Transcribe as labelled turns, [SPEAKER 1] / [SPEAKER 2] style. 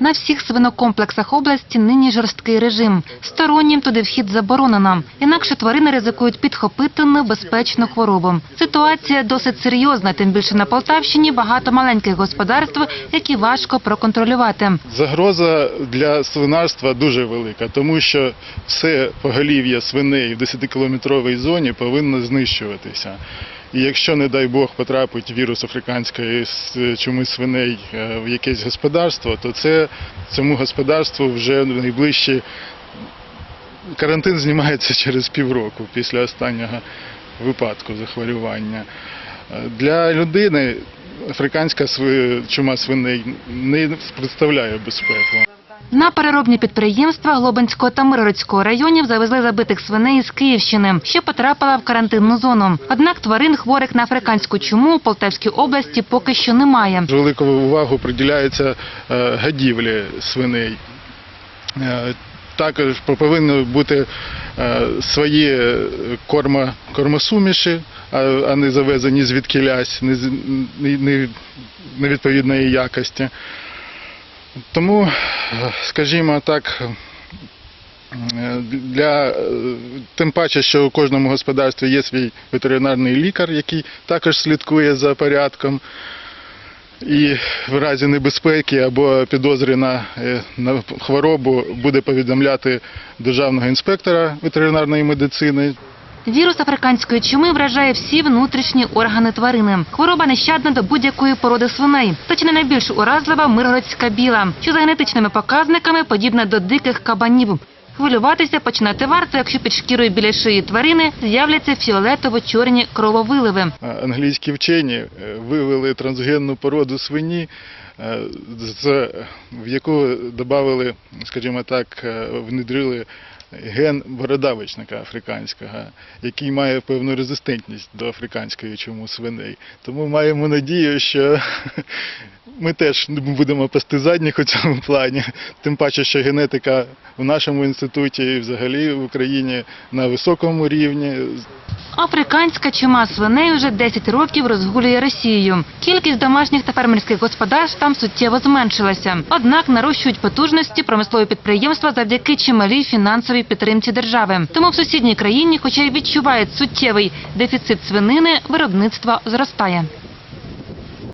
[SPEAKER 1] На всіх свинокомплексах області нині жорсткий режим. Стороннім туди вхід заборонено. Інакше тварини ризикують підхопити небезпечну хворобу. Ситуація досить серйозна, тим більше на Полтавщині багато маленьких господарств, які важко проконтролювати.
[SPEAKER 2] Загроза для свинарства дуже велика, тому що все поголів'я свиней в 10-кілометровій зоні повинно знищуватися. І якщо, не дай Бог, потрапить вірус африканської чуми свиней е, в якесь господарство, то це цьому господарству вже найближчі карантин знімається через півроку після останнього випадку захворювання. Е, Для людини африканська чума свиней не представляє безпеку.
[SPEAKER 1] На переробні підприємства Глобинського та Миргородського районів завезли забитих свиней із Київщини, що потрапила в карантинну зону. Однак тварин хворих на африканську чуму у Полтавській області поки що немає.
[SPEAKER 2] Велику увагу приділяється е, гадівлі свиней. Е, Також повинні бути е, свої корма, кормосуміші, а не завезені з- не, не- невідповідної якості. Тому, скажімо так, для тим паче, що у кожному господарстві є свій ветеринарний лікар, який також слідкує за порядком. І в разі небезпеки або підозри на, е, на хворобу буде повідомляти державного інспектора ветеринарної медицини.
[SPEAKER 1] Вірус африканської чуми вражає всі внутрішні органи тварини. Хвороба нещадна до будь-якої породи свиней. Та чи не найбільш уразлива миргородська біла, що за генетичними показниками подібна до диких кабанів. Хвилюватися починати варто, якщо під шкірою біля шиї тварини з'являться фіолетово-чорні крововиливи.
[SPEAKER 2] Англійські вчені е, вивели трансгенну породу свині, е, в яку додали, скажімо так, е, внедрили ген бородавичника африканського, який має певну резистентність до африканської чому свиней. Тому маємо надію, що ми теж не будемо пасти задніх у цьому плані. Тим паче, що генетика в нашому інституті і взагалі в Україні на високому рівні.
[SPEAKER 1] Африканська чума свиней уже 10 років розгулює Росію. Кількість домашніх та фермерських господарств там суттєво зменшилася. Однак нарощують потужності промислові підприємства завдяки чималій фінансовій підтримці держави. Тому в сусідній країні, хоча й відчувають суттєвий дефіцит свинини, виробництво зростає.